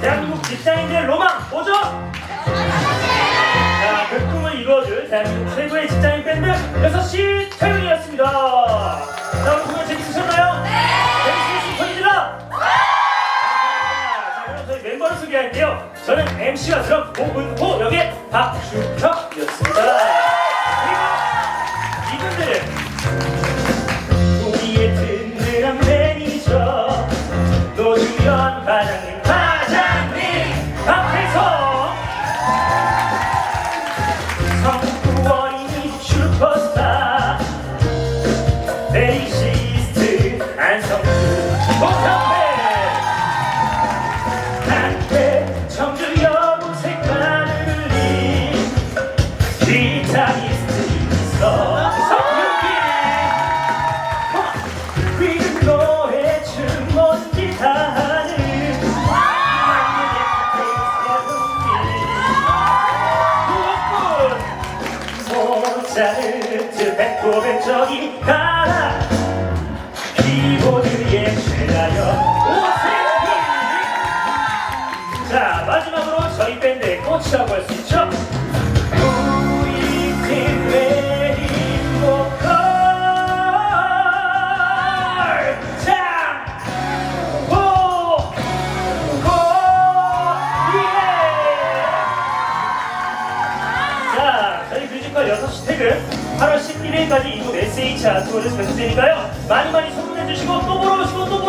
대한민국 직장인들의 로망 뭐죠? 자, 그 꿈을 이루어줄 대한민국 최고의 직장인 밴드 6시 퇴근이었습니다. 자, 오늘 공연 재밌으셨나요? 네! 재밌으신 소리 질러! 자, 그럼 저희 멤버를 소개할게요. 저는 MC가 그럼 고은호 역의 박주혁이었습니다. 어린이 슈퍼스타 베이시스트 안성수 목선배. 한때 청주 여고 색깔을 흘린 기타리스트 자 마지막으로 저희 밴드의 꽃이라고 할 수 있죠 10시부터 6시 퇴근, 8월 11일까지 이곳 SH 아트홀에서 계속되니까요. 많이 많이 소문내주시고 또 보러 오시고 또 보러